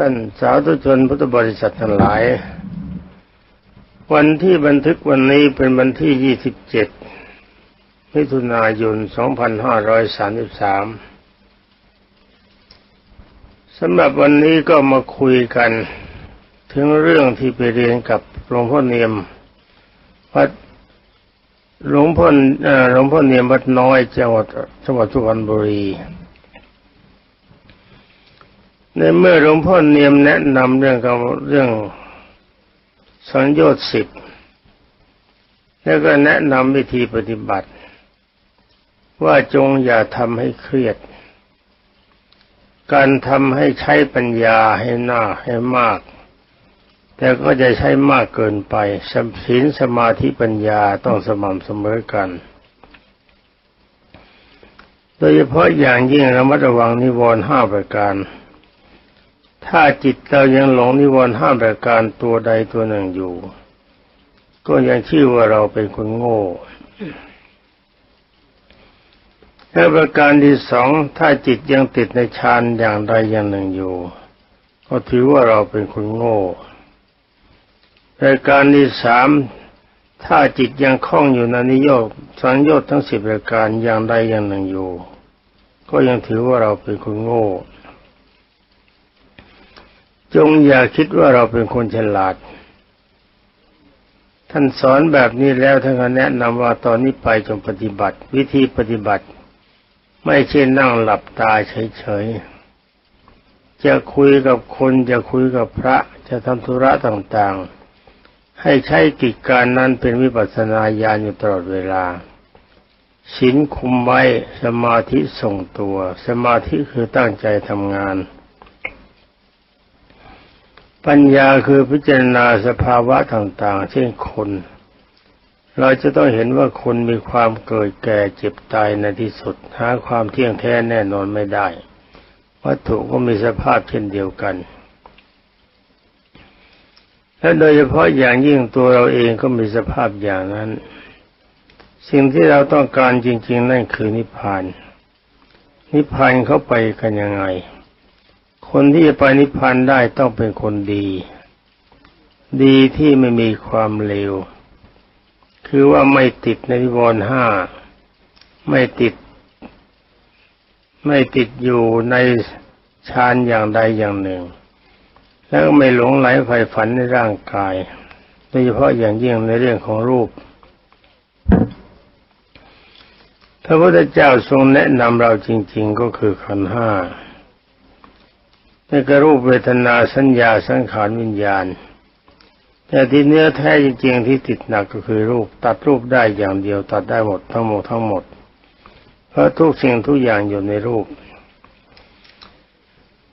ท่านสาธุชนพุทธบริษัททั้งหลาย วันที่บันทึกวันนี้เป็นวันที่ 27 มิถุนายน 2533 สำหรับวันนี้ก็มาคุยกัน ถึงเรื่องที่ไปเรียนกับหลวงพ่อเนียมวัดหลวงพ่อหลวงพ่อเนียมวัดน้อยจังหวัดจังหวัดสุพรรณบุรี ในเมื่อหลวงพ่อเนียมแนะนำเรื่องกับเรื่องสังโยชน์สิบแล้วก็แนะนำวิธีปฏิบัติ ว่าจงอย่าทำให้เครียด การทำให้ใช้ปัญญาให้หน้าให้มาก แต่ก็จะใช้มากเกินไปศีลสมาธิปัญญาต้องสม่ำเสมอกัน โดยเฉพาะอย่างยิ่งระมัดระวังนิวรณ์ห้าประการ ถ้าจิตเรายังหลงนิวรณ์ห้าประการตัวใดตัวหนึ่งอยู่ ก็ยังชื่อว่าเราเป็นคนโง่และประการที่สองถ้าจิตยังติดในฌานอย่างใดอย่างหนึ่งอยู่ ก็ถือว่าเราเป็นคนโง่รายการที่สามถ้าจิตยังคล้องอยู่ในนิโยกสังโยชน์ทั้งสิบรายการอย่างใดอย่างหนึ่งอยู่ ก็ยังถือว่าเราเป็นคนโง่ จงอย่าคิดว่าเราเป็นคนฉลาด ท่านสอนแบบนี้แล้วท่านก็แนะนำว่าตอนนี้ไปจงปฏิบัติ วิธีปฏิบัติ ไม่ใช่นั่งหลับตาเฉยๆ จะคุยกับคนจะคุยกับพระ จะทำธุระต่างๆ ให้ใช้กิจการนั้นเป็นวิปัสสนาญาณอยู่ตลอดเวลาศีลคุมไว้สมาธิส่งตัว สมาธิคือตั้งใจทำงาน ปัญญาคือพิจารณาสภาวะต่างๆ เช่นคน เราจะต้องเห็นว่าคนมีความเกิดแก่เจ็บตายในที่สุดหาความเที่ยงแท้แน่นอนไม่ได้ วัตถุก็มีสภาพเช่นเดียวกันและโดยเฉพาะอย่างยิ่งตัวเราเองก็มีสภาพอย่างนั้น สิ่งที่เราต้องการจริง ๆ นั่นคือนิพพาน นิพพานเข้าไปกันยังไง คนที่จะไปนิพพานได้ต้องเป็นคนดี ดีที่ไม่มีความเลว คือว่าไม่ติดในนิวรณ์ห้า ไม่ติด ไม่ติดอยู่ในฌานอย่างใดอย่างหนึ่ง แล้วไม่หลงไหลไฟฝันในร่างกาย โดยเฉพาะอย่างยิ่งในเรื่องของรูปพระพุทธเจ้าทรงแนะนำเราจริง ๆ ก็คือขันห้า ในก็รูปเวทนาสัญญาสังขารวิญญาณ แต่ที่เนื้อแท้จริงๆที่ติดหนักก็คือรูปตัดรูปได้อย่างเดียวตัดได้หมดทั้งหมดทั้งหมด เพราะทุกสิ่งทุกอย่างอยู่ในรูป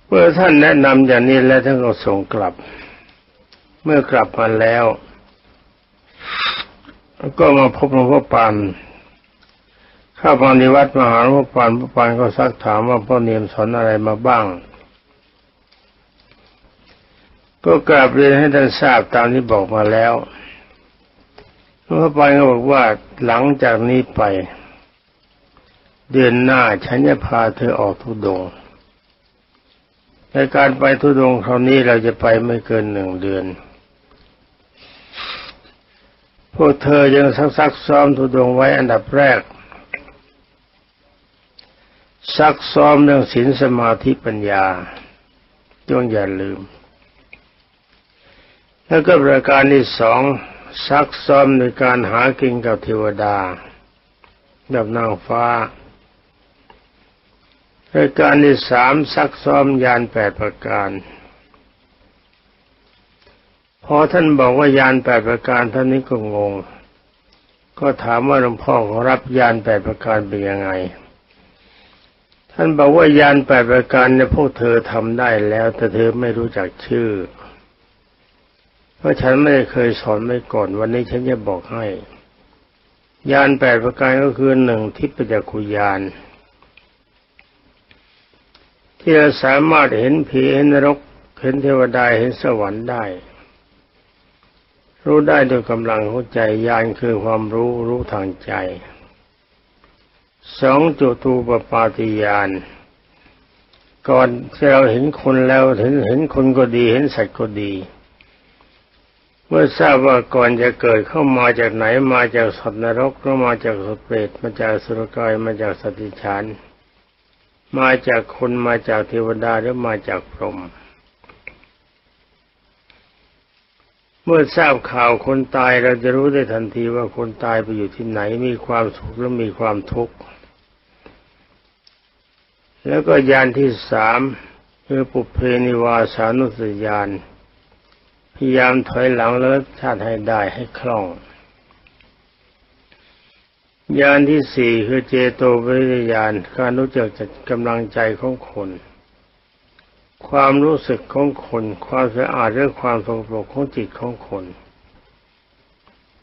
เมื่อท่านแนะนำอย่างนี้แล้วท่านก็ส่งกลับ เมื่อกลับมาแล้ว ก็มาพบหลวงพ่อปานข้าพังนิวัดมหาหลวงพ่อปานพระปานก็ซักถามว่าพ่อเนียมสอนอะไรมาบ้าง ก็กราบเรียนให้ท่านทราบตามที่บอกมาแล้วหลวงพ่อปานก็บอกว่าหลังจากนี้ไป เดือนหน้าฉันจะพาเธอออกทุดงในการไปทุดงคราวนี้เราจะไปไม่เกินหนึ่งเดือน พวกเธอยังซักซักซ้อมทุดงไว้อันดับแรก ซักซ้อมเรื่องศีลสมาธิปัญญาจงอย่าลืม แล้วก็ประการที่สองซักซ้อมในการหากินกับเทวดาแบบนางฟ้าปรายการที่สามซักซ้อมยานแปดประการพอท่านบอกว่ายานแปดประการท่านนี้ก็งง ก็ถามว่าหลวงพ่อรับยานแปดประการเป็นยังไง ท่านบอกว่ายานแปดประการเนี่ยพวกเธอทำได้แล้ว แต่เธอไม่รู้จักชื่อ เพราะฉันไม่เคยสอนไม่ก่อน วันนี้ฉันจะบอกให้ ยานแปดประการก็คือหนึ่งทิพยคุยานที่เราสามารถเห็นผีเห็นนรกเห็นเทวดาเห็นสวรรค์ได้ รู้ได้โดยกำลังหัวใจญาณคือความรู้รู้ทางใจสองจุตูปปาติญาณก่อนที่เราเห็นคนแล้วเห็นเห็นคนก็ดี เห็นสัตว์ก็ดี มื่อทราบว่าก่อนจะเกิดเข้ามาจากไหนมาจากสัตว์นรกหรือมาจากสัตว์เปรตมาจากสุรกายมาจากสัตว์ดิฉานมาจากคนมาจากเทวดาหรือมาจากพรหมเมื่อทราบข่าวคนตายเราจะรู้ได้ทันทีว่าคนตายไปอยู่ที่ไหนมีความสุขหรือมีความทุกข์แล้วก็ยานที่สามคือปุเพนิวาสานุสติยานายามถอยหลังแล้วชาติให้ได้ให้คล่องยานที่สี่คือเจโตวิริยานการรู้จักจัดกำลังใจของคน ความรู้สึกของคน ความสะอาดและความสงบของจิตของคน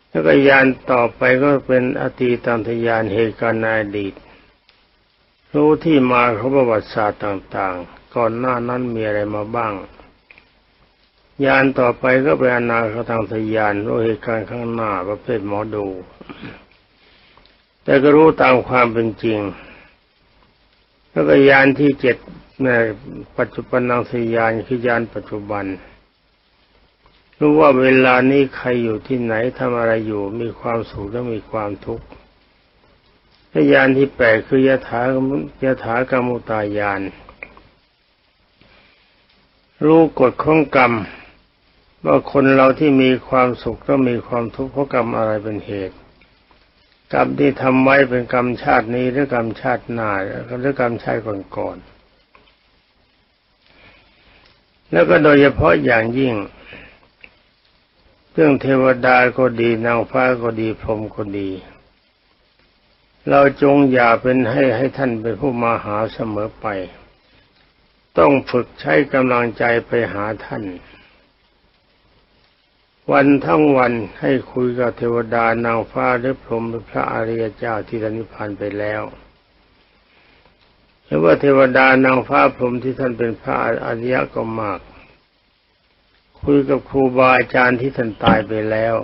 แล้วก็ยานต่อไปก็เป็นอตีตันทยานเหตุการณ์ในอดีต รู้ที่มาของประวัติศาสตร์ต่างๆ ก่อนหน้านั้นมีอะไรมาบ้าง ยานต่อไปก็เป็นอนาคตังทยานรู้เหตุการณ์ข้างหน้าประเภทหมอดู แต่ก็รู้ตามความเป็นจริง แล้วก็ยานที่เจ็ดในปัจจุบันนังสยานคือยานปัจจุบัน รู้ว่าเวลานี้ใครอยู่ที่ไหนทำอะไรอยู่มีความสุขและมีความทุกข์และยานที่แปดคือยถายถากรรมุตายาน รู้กฎของกรรม ว่าคนเราที่มีความสุขก็มีความทุกข์เพราะกรรมอะไรเป็นเหตุ กรรมที่ทำไว้เป็นกรรมชาตินี้หรือกรรมชาติหน้าหรือกรรมชาติก่อนๆแล้วก็โดยเฉพาะอย่างยิ่งเรื่องเทวดาก็ดีนางฟ้าก็ดีพรหมก็ดี เราจงอย่าเป็นให้ให้ท่านเป็นผู้มาหาเสมอไป ต้องฝึกใช้กำลังใจไปหาท่าน วันทั้งวันให้คุยกับเทวดานางฟ้าหรือพรหมหรือพระอริยเจ้าที่ท่านนิพพานไปแล้วหรือว่าเทวดานางฟ้าพรหมที่ท่านเป็นพระอริยก็มาก คุยกับครูบาอาจารย์ที่ท่านตายไปแล้ว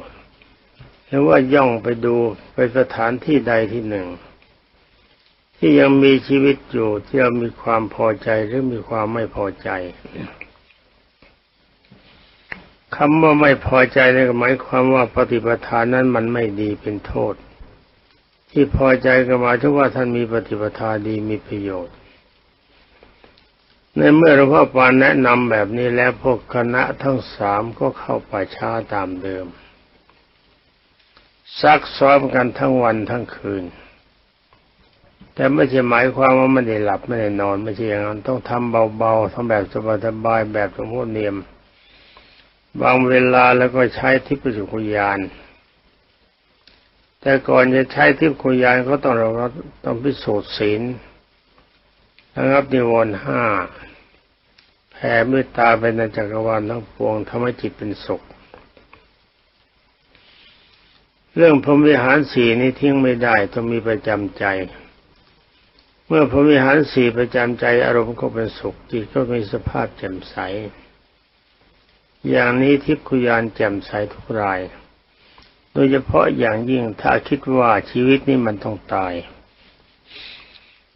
หรือว่าย่องไปดูไปสถานที่ใดที่หนึ่ง ที่ยังมีชีวิตอยู่ที่เรามีความพอใจหรือมีความไม่พอใจ คำว่าไม่พอใจนี่หมายความว่าปฏิปทานนั้นมันไม่ดีเป็นโทษ ที่พอใจก็หมายถึงว่าท่านมีปฏิปทาดีมีประโยชน์ ในเมื่อหลวงพ่อปานแนะนำแบบนี้แล้วพวกคณะทั้งสามก็เข้าป่าช้าตามเดิม ซักซ้อมกันทั้งวันทั้งคืน แต่ไม่ใช่หมายความว่าไม่ได้หลับไม่ได้นอนไม่ใช่อย่างนั้นต้องทำเบาๆทำแบบสบายๆแบบสมมติเนียม บางเวลาแล้วก็ใช้ทิพยคุยานแต่ก่อนจะใช้ทิพยคุยานก็ต้องเราต้องพิสูจน์ศีลนะครับนิวรณ์ห้าแผ่เมตตาไปในจักรวาลทั้งปวงทำให้จิตเป็นสุข เรื่องพรหมวิหารสี่นี้ทิ้งไม่ได้ต้องมีประจำใจ เมื่อพรหมวิหารสี่ประจำใจอารมณ์ก็เป็นสุขจิตก็มีสภาพแจ่มใส อย่างนี้ทิพยานแจ่มใสทุกราย โดยเฉพาะอย่างยิ่งถ้าคิดว่าชีวิตนี้มันต้องตาย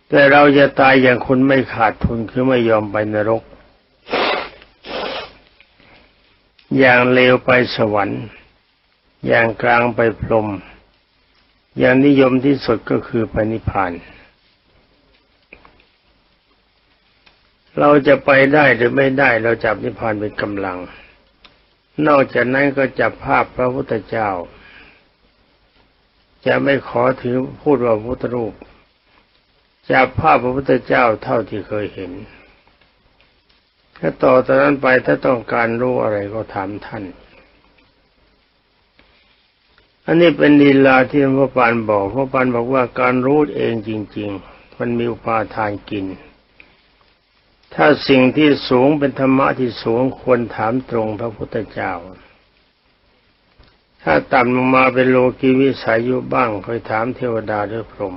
แต่เราจะตายอย่างคนไม่ขาดทุนคือไม่ยอมไปนรก อย่างเลวไปสวรรค์ อย่างกลางไปพรหมอย่างนิยมที่สุดก็คือไปนิพพานเราจะไปได้หรือไม่ได้เราจับนิพพานเป็นกำลัง นอกจากนั้นก็จับภาพพระพุทธเจ้า จะไม่ขอถือพูดว่าพุทธรูปจับภาพพระพุทธเจ้าเท่าที่เคยเห็น ถ้าต่อจากนั้นไปถ้าต้องการรู้อะไรก็ถามท่าน อันนี้เป็นลีลาที่พระปานบอกพระปานบอกว่าการรู้เองจริง ๆ มันมีอุปาทานกิน ถ้าสิ่งที่สูงเป็นธรรมะที่สูงควรถามตรงพระพุทธเจ้า ถ้าต่ำลงมาเป็นโลกีวิสัยอยู่บ้างคอยถามเทวดาหรือพรหม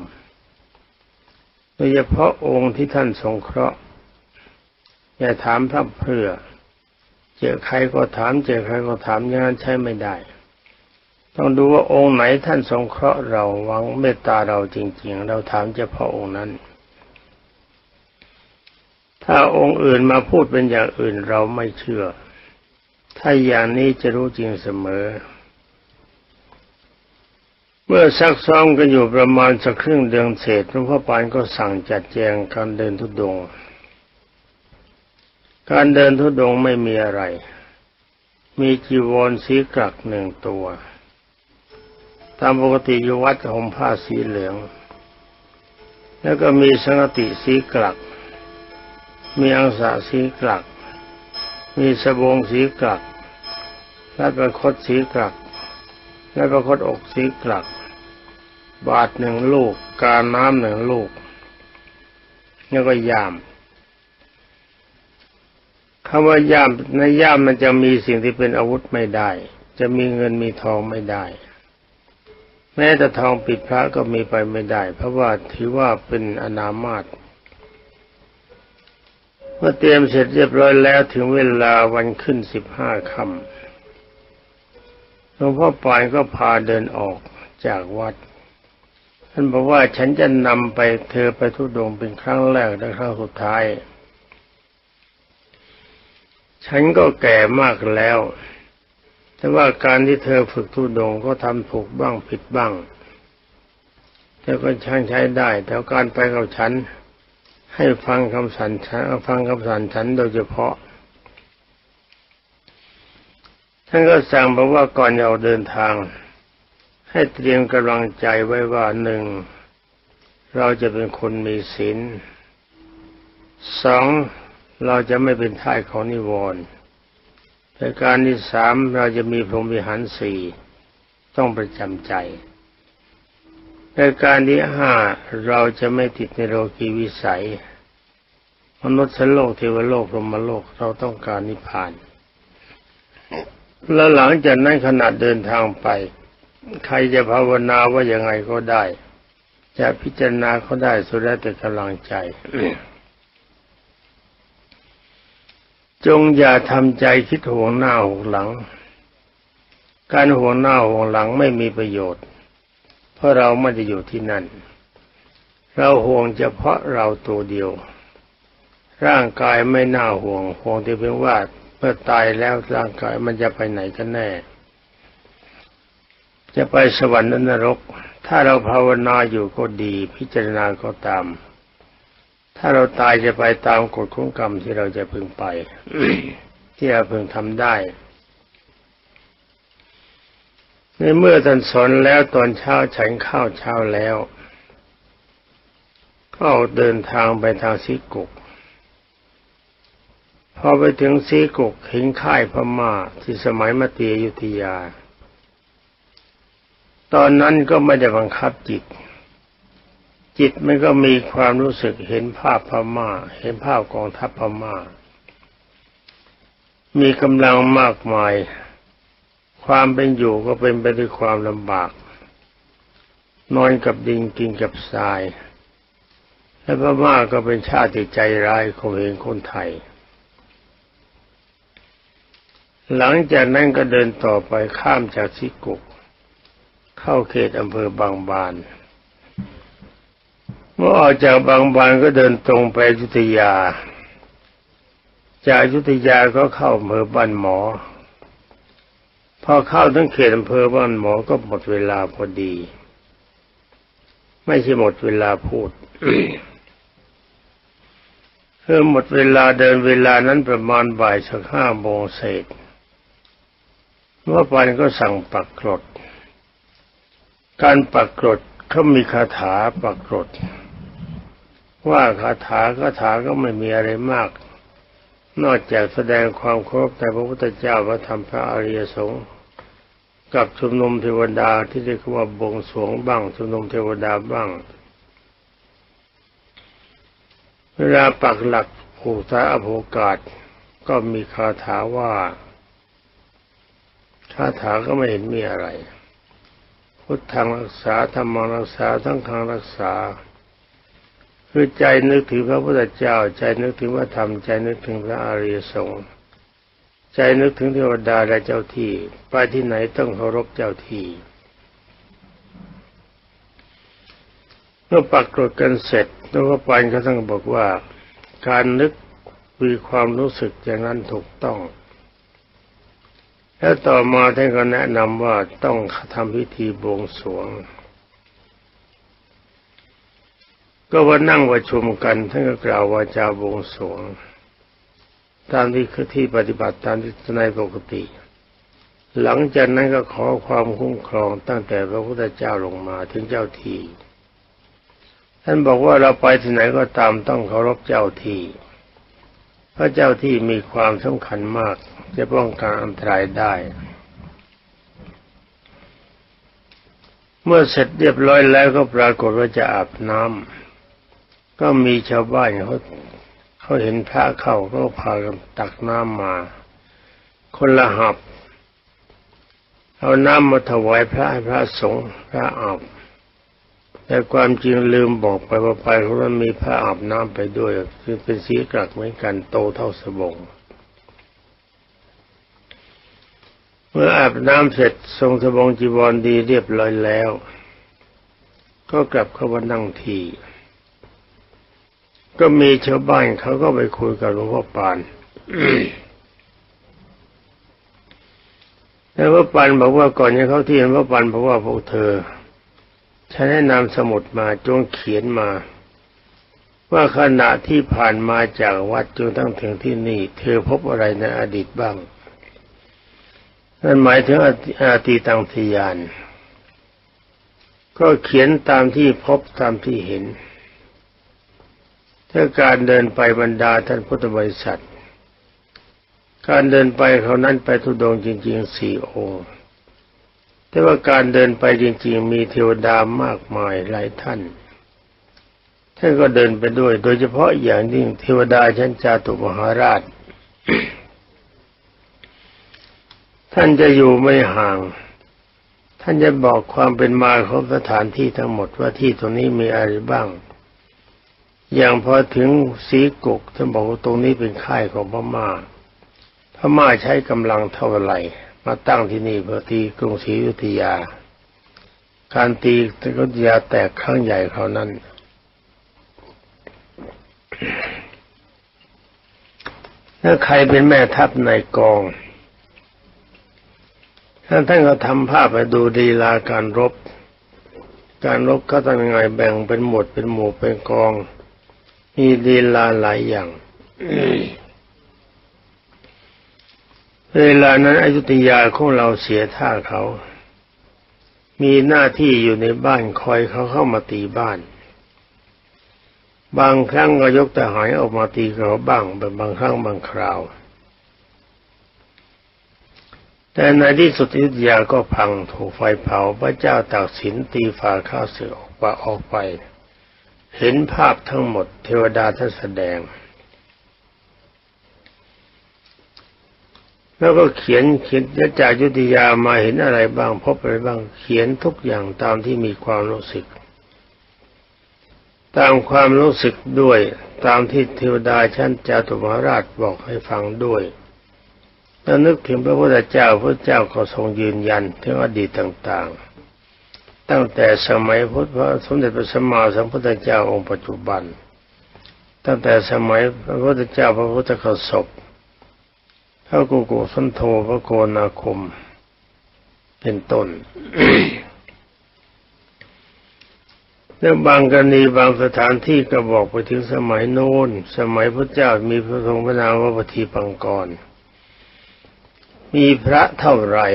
โดยเฉพาะองค์ที่ท่านสงเคราะห์อย่าถามพระเพื่อ เจอใครก็ถาม เจอใครก็ถามอย่างนั้นใช้ไม่ได้ ต้องดูว่าองค์ไหนท่านสงเคราะห์เราหวังเมตตาเราจริง ๆ เราถามเฉพาะองค์นั้น ถ้าองค์อื่นมาพูดเป็นอย่างอื่นเราไม่เชื่อ ถ้าอย่างนี้จะรู้จริงเสมอ เมื่อซักซ้อมกันอยู่ประมาณสักครึ่งเดือนเศษหลวงพ่อปานก็สั่งจัดแจงการเดินทุดงค์การเดินทุดงค์ไม่มีอะไร มีจีวรสีกรักหนึ่งตัว ตามปกติอยู่วัดห่มผ้าสีเหลือง แล้วก็มีสังฆติสีกรัก มีอังสะสีกรัก มีสบงสีกรัก และประคตสีกรัก และประคตอกสีกรัก บาทหนึ่งลูก การน้ำหนึ่งลูก แล้วก็ยามคำว่ายามในย่ามมันจะมีสิ่งที่เป็นอาวุธไม่ได้ จะมีเงินมีทองไม่ได้ แม้แต่ทองปิดพระก็มีไปไม่ได้ เพราะว่าถือว่าเป็นอนามาต มื่อเตรียมเสร็จเรียบร้อยแล้วถึงเวลาวันขึ้นสิบห้าค่ำหลวงพ่อปานก็พาเดินออกจากวัด ท่านบอกว่าฉันจะนำไปเธอไปทุดงเป็นครั้งแรกและครั้งสุดท้าย ฉันก็แก่มากแล้ว แต่ว่าการที่เธอฝึกทุดงก็ทำถูกบ้างผิดบ้างแต่ก็ช่างใช้ได้แต่การไปกับฉัน ให้ฟังคำสั่นฉันฟังคำสั่นฉันโดยเฉพาะ ท่านก็สั่งบอกว่าก่อนจะออกเดินทาง ให้เตรียมกำลังใจไว้ว่าหนึ่งเราจะเป็นคนมีศีลสองเราจะไม่เป็นท่ายของนิวรณ์แต่การที่สามเราจะมีพรหมวิหารสี่ต้องประจำใจ ในการที่ห้าเราจะไม่ติดในโลกีวิสัย มนุษย์โลกเทวโลกพรหมโลกเราต้องการนิพพาน แล้วหลังจากนั้นขณะเดินทางไป ใครจะภาวนาว่ายังไงก็ได้ จะพิจารณาเขาได้สุดแล้วแต่กำลังใจ จงอย่าทำใจคิดห่วงหน้าห่วงหลัง การห่วงหน้าห่วงหลังไม่มีประโยชน์ ราะเราไม่ได้อยู่ที่นั่น เราห่วงเฉพาะเราตัวเดียว ร่างกายไม่น่าห่วงห่วงที่เพียงว่าเมื่อตายแล้วร่างกายมันจะไปไหนกันแน่ จะไปสวรรค์นรก ถ้าเราภาวนาอยู่ก็ดี พิจารณาก็ตาม ถ้าเราตายจะไปตามกฎของกรรมที่เราจะพึงไปที่เราพึงทำได้ ในเมื่อท่านสอนแล้วตอนเช้าฉันข้าวเช้าแล้ว ก็เดินทางไปทางสีกุกพอไปถึงสีกุกเห็นค่ายพม่าที่สมัยมาเตียยุธยา ตอนนั้นก็ไม่ได้บังคับจิต จิตมันก็มีความรู้สึกเห็นภาพพม่า เห็นภาพกองทัพพม่า มีกำลังมากมาย ความเป็นอยู่ก็เป็นไปด้วยความลำบาก นอนกับดินกินกับทราย และพม่าก็เป็นชาติใจร้ายของเองคนไทย หลังจากนั้นก็เดินต่อไปข้ามจากสิกุก เข้าเขตอำเภอบางบาน เมื่อออกจากบางบานก็เดินตรงไปอยุธยา จากอยุธยาก็เข้าอำเภอบ้านหมอ พอเข้าทั้งเขตอำเภอบ้านหมอก็หมดเวลาพอดี ไม่ใช่หมดเวลาพูดเพื่อหมดเวลาเดินเวลานั้นประมาณบ่ายสักห้าโมงเศษเมื่อปันก็สั่งปักกรด การปักกรดเขามีคาถาปักกรด ว่าคาถาคาถาก็ไม่มีอะไรมาก นอกจากแสดงความเคารพในพระพุทธเจ้าพระธรรมพระอริยสงฆ์ กับชุมนุมเทวดาที่เรียกว่าบงสวงบ้างชุมนุมเทวดาบ้าง เวลาปักหลักผูกสาอโภกาศ ก็มีคาถาว่าคาถาก็ไม่เห็นมีอะไร พุทธังรักษาธรรมังรักษาทั้งขังรักษา คือใจนึกถึงพระพุทธเจ้า ใจนึกถึงพระธรรมใจนึกถึงพระอริยสงฆ์ ใจนึกถึงเทวดาและเจ้าที่ ไปที่ไหนต้องเคารพเจ้าที่เมื่อปักกรดกันเสร็จแล้วก็ปันเขาต้องบอกว่า การนึกมีความรู้สึกอย่างนั้นถูกต้อง แล้วต่อมาท่านก็แนะนำว่าต้องทำพิธีบวงสรวง ก็ว่านั่งประชุมกันท่านก็กล่าววาจาบวงสรวง ตามที่ที่ปฏิบัติตามที่ในปกติ หลังจากนั้นก็ขอความคุ้มครองตั้งแต่พระพุทธเจ้าลงมาถึงเจ้าที่ ท่านบอกว่าเราไปที่ไหนก็ตามต้องเคารพเจ้าที่พระเจ้าที่มีความสำคัญมาก จะป้องกันอันตรายได้ เมื่อเสร็จเรียบร้อยแล้วก็ปรากฏว่าจะอาบน้ำก็มีชาวบ้านเขา เขาเห็นพระเข้าก็พากันตักน้ำมา คนละหับ เอาน้ำมาถวายพระให้พระสงฆ์พระอาบแต่ความจริงลืมบอกไปว่าไปเพราะว่ามีพระอาบน้ำไปด้วย คือเป็นสีกรักเหมือนกันโตเท่าสบงเมื่ออาบน้ำเสร็จทรงสบงจีวรดีเรียบร้อยแล้ว ก็กลับเข้ามานั่งที ก็มีชาวบ้านเขาก็ไปคุยกับหลวงพ่อปานแล้วพระปานบอกว่าก่อนจะเข้าที่หลวงพ่อปานบอกว่าพวกเธอฉันให้นำสมุดมาจงเขียนมา ว่าขณะที่ผ่านมาจากวัดจนตั้งถึงที่นี่ เธอพบอะไรในอดีตบ้างนั่นหมายถึงอาตีตังทยาน ก็เขียนตามที่พบตามที่เห็น ถ้าการเดินไปบรรดาท่านพุทธบริษัท การเดินไปเขานั้นไปทุดงจริงๆสี่องค์ แต่ว่าการเดินไปจริง ๆ มีเทวดามากมายหลายท่าน ท่านก็เดินไปด้วย โดยเฉพาะอย่างยิ่งเทวดาชั้นจาตุมหาราช ท่านจะอยู่ไม่ห่างท่านจะบอกความเป็นมาของสถานที่ทั้งหมดว่าที่ตรงนี้มีอะไรบ้าง อย่างพอถึงสีกุกท่านบอกว่าตรงนี้เป็นค่ายของพม่าพม่าใช้กำลังเท่าไหร่ มาตั้งที่นี่เพื่อตีกรุงศรีอยุธยา การตีกรุงศรีอยุธยาแตกครั้งใหญ่เขานั้น ถ้าใครเป็นแม่ทัพในกองท่านท่านก็ทำภาพไปดูดีลาการรบ การรบเขาทำยังไงแบ่งเป็นหมวดเป็นหมู่เป็นกอง มีดีลาหลายอย่าง เวลานั้นอยุธยาของเราเสียท่าเขา มีหน้าที่อยู่ในบ้านคอยเขาเข้ามาตีบ้าน บางครั้งก็ยกทหารออกมาตีเขาบ้างเป็นบางครั้งบางคราว แต่ในที่สุดอยุธยาก็พังถูกไฟเผาพระเจ้าตากสินตีฝาข้าวเสือออกไปออกไป เห็นภาพทั้งหมด เทวดาท่านแสดง แล้วก็เขียนเขียนจากยุทธยามาเห็นอะไรบ้าง พบอะไรบ้างเขียนทุกอย่างตามที่มีความรู้สึก ตามความรู้สึกด้วย ตามที่เทวดาชั้นจาตุมหาราชบอกให้ฟังด้วยแล้วนึกถึงพระพุทธเจ้าพระเจ้าก็ทรงยืนยันถึงอดีตต่าง ๆ ตั้งแต่สมัยพุทธพระสมเด็จพระสัมมาสัมพุทธเจ้าองค์ปัจจุบัน ตั้งแต่สมัยพระพุทธเจ้าพระพุทธขสบพระกุกุสันโธพระโกนาคม เป็นต้นแล้วบางกรณีบางสถานที่ก็บอกไปถึงสมัยโน้น สมัยพระเจ้ามีพระทรงพระนามว่าปฏิปังกร มีพระเท่าไหร่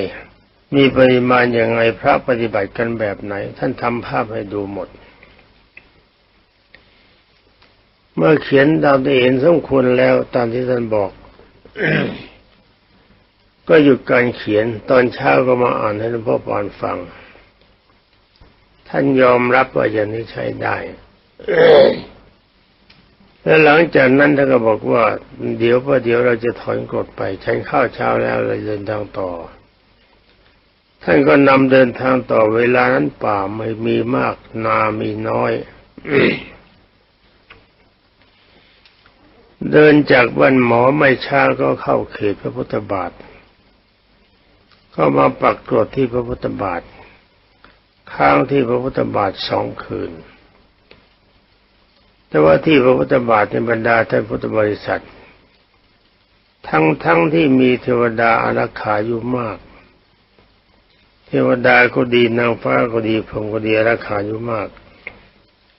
มีปริมาณอย่างไงพระปฏิบัติกันแบบไหน ท่านทำภาพให้ดูหมด เมื่อเขียนตามที่เห็นสมควรแล้วตามที่ท่านบอก ก็หยุดการเขียนตอนเช้าก็มาอ่านให้หลวงพ่อปานฟัง ท่านยอมรับว่าอย่างนี้ใช้ได้แล้วหลังจากนั้นท่านก็บอกว่า เดี๋ยวพอเดี๋ยวเราจะถอนกฎไปใช้ข้าวเช้าแล้วเราเดินทางต่อ ท่านก็นำเดินทางต่อเวลานั้นป่าไม่มีมากนามีน้อย เดินจากบ้านหมอไม่ช้าก็เข้าเขตพระพุทธบาทก็มาปักกรดที่พระพุทธบาท ค้างที่พระพุทธบาทสองคืน แต่ว่าที่พระพุทธบาทในบรรดาท่านพุทธบริษัท ทั้งทั้งที่มีเทวดาอารักขาอยู่มาก เทวดาก็ดีนางฟ้าก็ดีพรหมก็ดีอารักขาอยู่มาก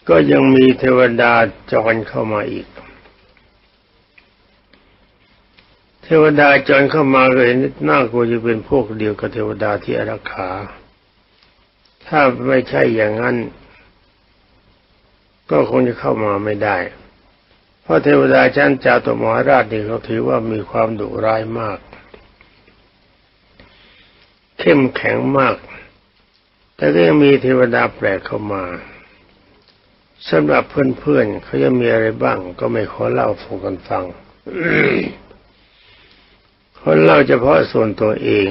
ก็ยังมีเทวดาจรเข้ามาอีก เทวดาจรเข้ามาก็เห็นน่ากลัวจะเป็นพวกเดียวกับเทวดาที่อารักขา ถ้าไม่ใช่อย่างนั้น ก็คงจะเข้ามาไม่ได้ เพราะเทวดาชั้นจาตุมหาราชนี่เขาถือว่ามีความดุร้ายมาก เข้มแข็งมาก แต่ก็ยังมีเทวดาแปลกเข้ามาสำหรับเพื่อนๆเขาจะมีอะไรบ้าง ก็ไม่ขอเล่าฟูกันฟังคนเล่าเฉพาะส่วนตัวเอง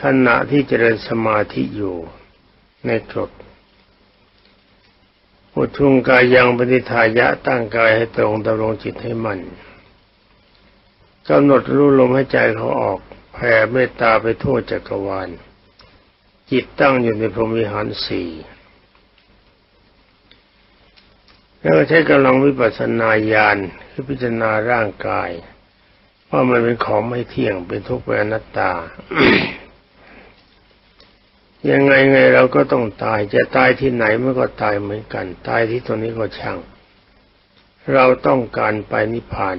ขณะที่เจริญสมาธิอยู่ในกรดพุทุงกายยังปฏิทายะตั้งกายให้ตรงดำรงจิตให้มั่นกำหนดรู้ลมให้ใจเขาออก แผ่เมตตาไปทั่วจักรวาล จิตตั้งอยู่ในพรหมวิหารสี่แล้วใช้กำลังวิปัสสนาญาณคือพิจารณาร่างกายว่ามันเป็นของไม่เที่ยงเป็นทุกข์เป็นอนัตตา ยังไงไงเราก็ต้องตายจะตายที่ไหนมันก็ตายเหมือนกัน ตายที่ตรงนี้ก็ช่าง เราต้องการไปนิพพาน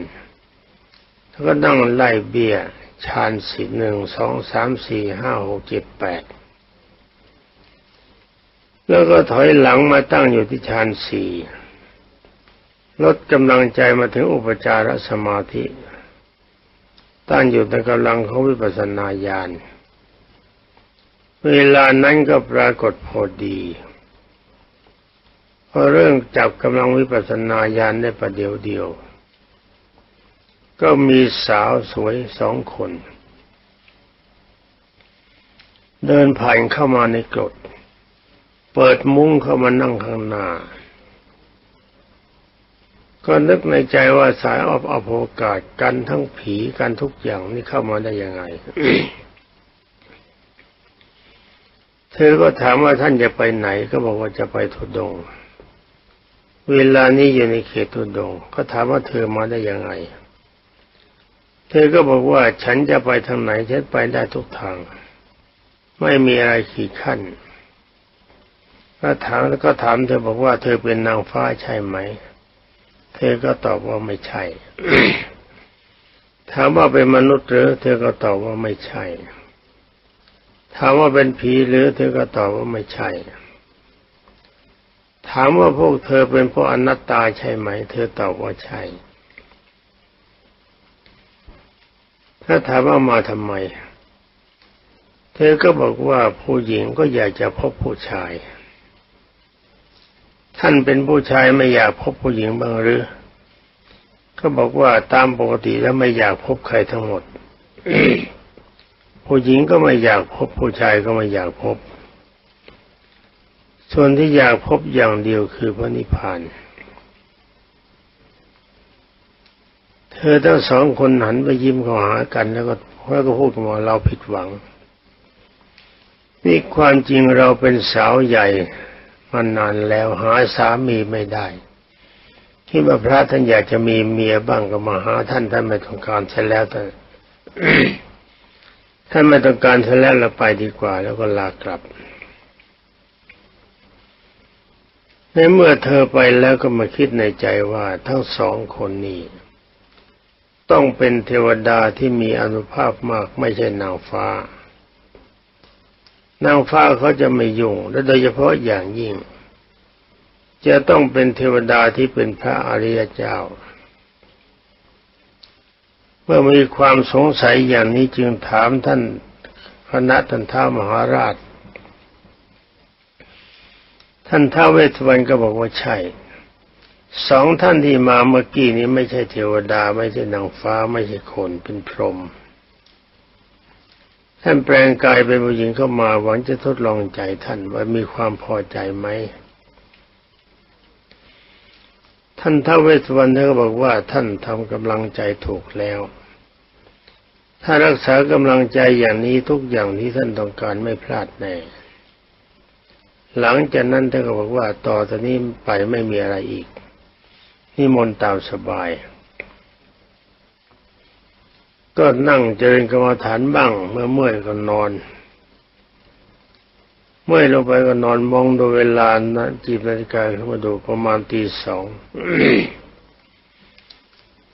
แล้วก็นั่งไล่เบี้ย ชานสี่หนึ่งสองสามสี่ห้าหกเจ็ดแปดแล้วก็ถอยหลังมาตั้งอยู่ที่ชานสี่ลดกำลังใจมาถึงอุปจารสมาธิ ตั้งอยู่ในกำลังของวิปัสสนาญาณเวลานั้นก็ปรากฏพอดีพอเรื่องจับกำลังวิปัสสนาญาณได้ประเดียวเดียว ก็มีสาวสวยสองคน เดินผ่านเข้ามาในกรดเปิดมุ้งเข้ามานั่งข้างหน้า ก็นึกในใจว่าสายออบอโอกาสกันทั้งผีกันทุกอย่างนี่เข้ามาได้ยังไง เธอก็ถามว่าท่านจะไปไหน ก็บอกว่าจะไปทุดง เวลานี้อยู่ในเขตทุดง ก็ถามว่าเธอมาได้ยังไง เธอก็บอกว่าฉันจะไปทางไหนฉันไปได้ทุกทาง ไม่มีอะไรขีดขั้นก็ถามแล้วก็ถามเธอบอกว่าเธอเป็นนางฟ้าใช่ไหม เธอก็ตอบว่าไม่ใช่ ถามว่าเป็นมนุษย์หรือ เธอก็ตอบว่าไม่ใช่ ถามว่าเป็นผีหรือ เธอก็ตอบว่าไม่ใช่ ถามว่าพวกเธอเป็นพวกอนัตตาใช่ไหม เธอตอบว่าใช่ ถ้าถามว่ามาทำไม เธอก็บอกว่าผู้หญิงก็อยากจะพบผู้ชาย ท่านเป็นผู้ชายไม่อยากพบผู้หญิงบ้างหรือ ก็บอกว่าตามปกติแล้วไม่อยากพบใครทั้งหมด ผู้หญิงก็ไม่อยากพบผู้ชายก็ไม่อยากพบ ส่วนที่อยากพบอย่างเดียวคือพระนิพพาน เธอทั้งสองคนหันไปยิ้มเข้าหากันแล้วก็แล้วก็พูดว่าเราผิดหวัง นี่ความจริงเราเป็นสาวใหญ่มานานแล้วหาสามีไม่ได้ที่ว่าพระท่านอยากจะมีเมียบ้างก็มาหาท่านท่านไม่ต้องการเสร็จแล้วท่านท่านไม่ต้องการเสร็จแล้วเราไปดีกว่า แล้วก็ลากลับในเมื่อเธอไปแล้วก็มาคิดในใจว่าทั้งสองคนนี้ ต้องเป็นเทวดาที่มีอนุภาพมากไม่ใช่นางฟ้า นางฟ้าเขาจะไม่ยุ่งและโดยเฉพาะอย่างยิ่ง จะต้องเป็นเทวดาที่เป็นพระอริยเจ้า เมื่อมีความสงสัยอย่างนี้จึงถามท่านคณะท่านท้ามหาราช ท่านท้าเวสวรรณก็บอกว่าใช่ สองท่านที่มาเมื่อกี้นี้ไม่ใช่เทวดา ไม่ใช่นางฟ้า ไม่ใช่คนเป็นพรหมท่านแปลงกายเป็นผู้หญิงเข้ามาหวังจะทดลองใจท่านว่ามีความพอใจไหมท่านท้าเวสวรรณท่านก็บอกว่าท่านทำกำลังใจถูกแล้ว ถ้ารักษากำลังใจอย่างนี้ทุกอย่างที่ท่านต้องการไม่พลาดแน่ หลังจากนั้นท่านก็บอกว่าต่อจากนี้ไปไม่มีอะไรอีก นี่มนต์ตามสบาย ก็นั่งเจริญกรรมฐานบ้าง เมื่อเมื่อยก็นอน เมื่อยลงไปก็นอนมองดูเวลานะจีบนาฬิกาเข้ามาดูประมาณตีสอง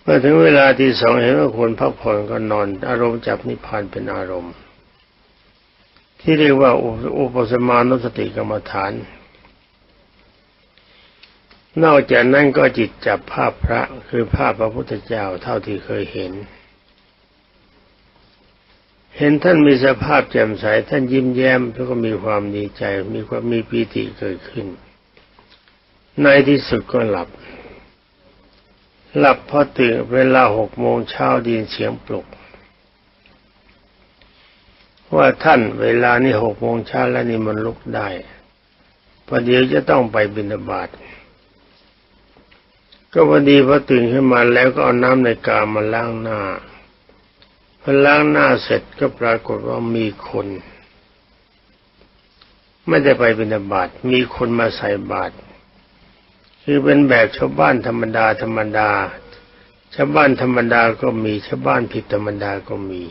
เมื่อถึงเวลาตีสองเห็นว่าควรพักผ่อนก็นอน อารมณ์จับนิพพานเป็นอารมณ์ ที่เรียกว่าอุปสมานุสติกรรมฐาน นอกจากนั้นก็จิตจับภาพพระคือภาพพระพุทธเจ้าเท่าที่เคยเห็น เห็นท่านมีสภาพแจ่มใสท่านยิ้มแย้มแล้วก็มีความดีใจมีความมีปีติเกิดขึ้น ในที่สุดก็หลับ หลับพอตื่นเวลาหกโมงเช้าดินเสียงปลุก ว่าท่านเวลานี้หกโมงเช้าแล้วนี่มันลุกได้ประเดี๋ยวจะต้องไปบิณฑบาต ก็พอดีพอตื่นขึ้นมาแล้วก็เอาน้ำในกามาล้างหน้าพอล้างหน้าเสร็จก็ปรากฏว่ามีคน ไม่ได้ไปบิณฑบาตมีคนมาใส่บาตรคือเป็นแบบชาวบ้านธรรมดาธรรมดาชาวบ้านธรรมดาก็มีชาวบ้านผิดธรรมดาก็มี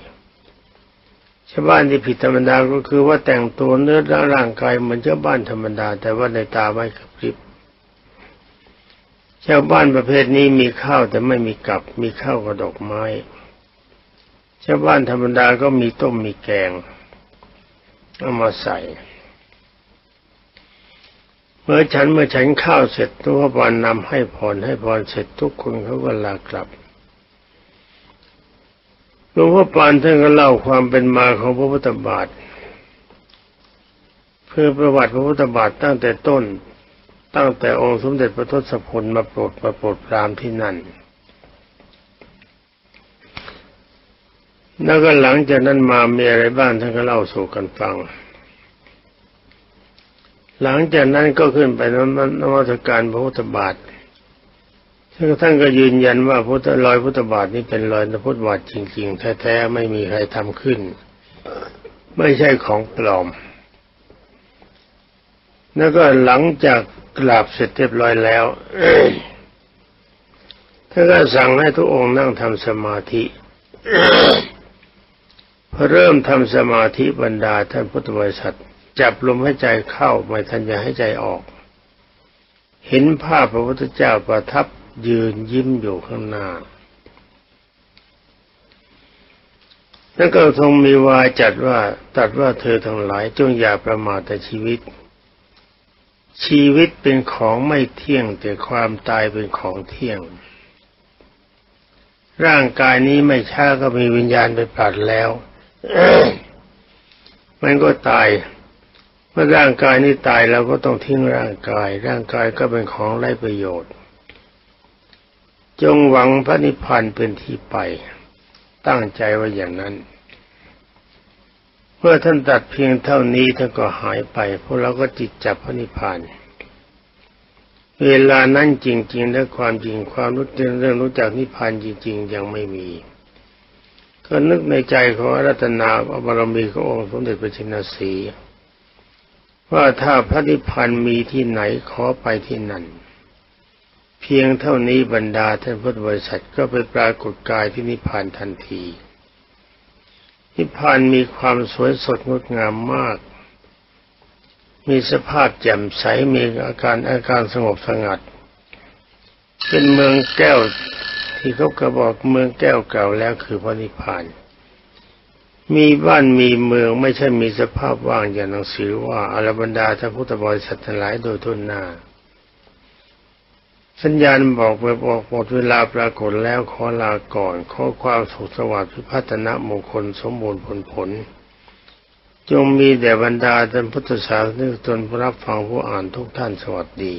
ชาวบ้านที่ผิดธรรมดาก็คือว่าแต่งตัวเนื้อร่างกายเหมือนชาวบ้านธรรมดา แต่ว่าในตาไม่กระพริบ ชาวบ้านประเภทนี้มีข้าวแต่ไม่มีกับ มีข้าวกับดอกไม้ชาวบ้านธรรมดาก็มีต้มมีแกงเอามาใส่ เมื่อฉันเมื่อฉันข้าวเสร็จทุกบาลนำให้พรให้พรเสร็จทุกคนเขาก็ลากลับหลวงพ่อปานท่านก็เล่าความเป็นมาของพระพุทธบาทเพื่อประวัติพระพุทธบาทตั้งแต่ต้น ตั้งแต่องค์สมเด็จพระทศพลมาโปรดมาโปรดปรามที่นั่น แล้วก็หลังจากนั้นมามีอะไรบ้างท่านก็เล่าสู่กันฟัง หลังจากนั้นก็ขึ้นไปนมัสการพระพุทธบาทซึ่งท่านก็ยืนยันว่าพุทธรอยพุทธบาทนี้เป็นรอยพระพุทธบาทจริง ๆ แท้ๆไม่มีใครทำขึ้น ไม่ใช่ของปลอม แล้วก็หลังจากกราบเสร็จเรียบร้อยแล้วท่านก็สั่งให้ทุกองค์นั่งทำสมาธิพอเริ่มทำสมาธิบรรดาท่านพุทธบริษัท จับลมให้ใจเข้าไม่ทันจะให้ใจออก เห็นภาพพระพุทธเจ้าประทับยืนยิ้มอยู่ข้างหน้าแล้วก็ทรงมีวาจัดว่าตัดว่าเธอทั้งหลายจงอย่าประมาทแต่ชีวิต ชีวิตเป็นของไม่เที่ยงแต่ความตายเป็นของเที่ยง ร่างกายนี้ไม่ช้าก็มีวิญญาณไปปลัดแล้ว มันก็ตาย เมื่อร่างกายนี้ตายเราก็ต้องทิ้งร่างกาย ร่างกายก็เป็นของไร้ประโยชน์ จงหวังพระนิพพานเป็นที่ไป ตั้งใจไว้อย่างนั้น เมื่อท่านตัดเพียงเท่านี้ท่านก็หายไปพวกเราก็จิตจับพระนิพพานเวลานั้นจริง ๆ และความจริงความรู้เรื่องรู้จักนิพพานจริง ๆ ยังไม่มี ก็นึกในใจของรัตนาบารมีขององค์สมเด็จพระชินสีว่าถ้าพระนิพพานมีที่ไหนขอไปที่นั่น เพียงเท่านี้บรรดาท่านพุทธบริษัทก็ไปปรากฏกายที่นิพพานทันที นิพพานมีความสวยสดงดงามมาก มีสภาพแจ่มใสมีอาการอาการสงบสงัด เป็นเมืองแก้วที่เขากระบอกเมืองแก้วเก่าแล้วคือพระนิพพาน มีบ้านมีเมืองไม่ใช่มีสภาพว่างอย่างหนังสือว่าอรบรรดาท่านพุทธบริษัททั้งหลายโดยทุนหน้า สัญญาณบอกไปบอกหมดเวลาปรากฏแล้วขอลาก่อน ขอความสุขสวัสดิ์พิพัฒนมงคลสมบูรณ์ผลผล จงมีแด่บรรดาท่านพุทธศาสนิกชนผู้รับฟังผู้อ่านทุกท่านสวัสดี